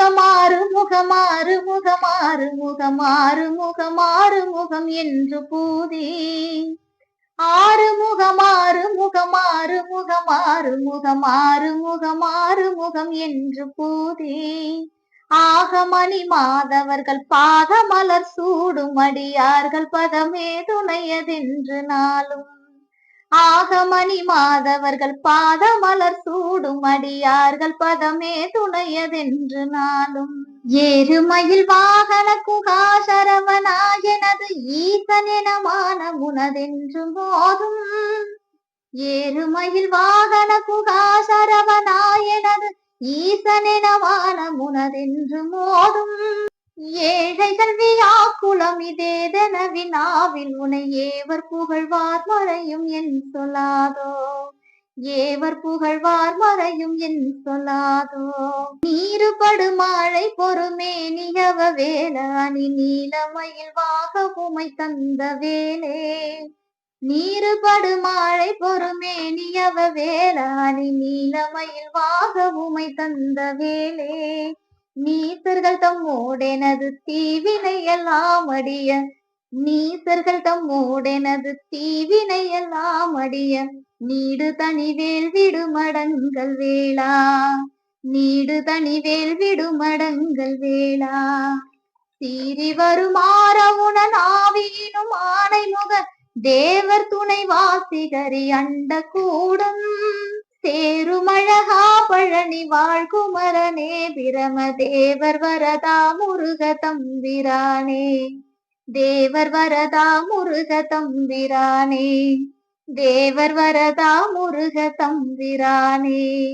முகமாறு முகமாறு முகமாறு முகமாறு முகமாறு முகம் என்று பூதி. ஆறு முகமாறு முகமாறு முகமாறு முகமாறு முகமாறு முகம் என்று பூதி. ஆகமணி மாதவர்கள் பாகமலர் சூடும் அடியார்கள் பதமே துணையதென்று நாளும் ஆகமணி மாதவர்கள் பாதமலர் சூடும் அடியார்கள் பதமே துணையதென்று நாளும். ஏறுமயில் வாகன குகாசரவனாயனது ஈசனெனமான முனதென்று போதும். ஏறுமயில் வாகன குகாசரவனாயனது ஈசனெனமான முனதென்று மோதும் வியாக்குளம் இதேதென வினாவில் உனை ஏவர் புகழ்வார் மறையும் என் சொல்லாதோ? ஏவர் புகழ்வார் மறையும் என் சொல்லாதோ? நீருபடு மாழை பொறுமே நிகவ வேல அணி நீலமயில் வாக உமை தந்த வேலே. நீருபடு மாழை பொறுமே நியவ வேல அணி நீலமயில் வாக உமை தந்த வேலே. நீசர்கள் தம்மோடெனது தீவினை எல்லாம் அடிய. நீசர்கள் தம்மோடெனது தீவினை எல்லாம் அடிய. நீடு தனிவேல் விடுமடங்கள் வேளா. நீடு தனிவேல் விடுமடங்கள் வேளா. சீறி வருமாறவுணன் ஆவியினும் ஆணை முக தேவர் துணை வாசிகரி அண்ட கூடும். தேருமழகா பழனி வாழ்குமரனே பிரமதேவர் வரதா முருக தம்பிரானே. தேவர் வரதா முருக தம்பிரானே. தேவர் வரதா முருக தம்பிரானே.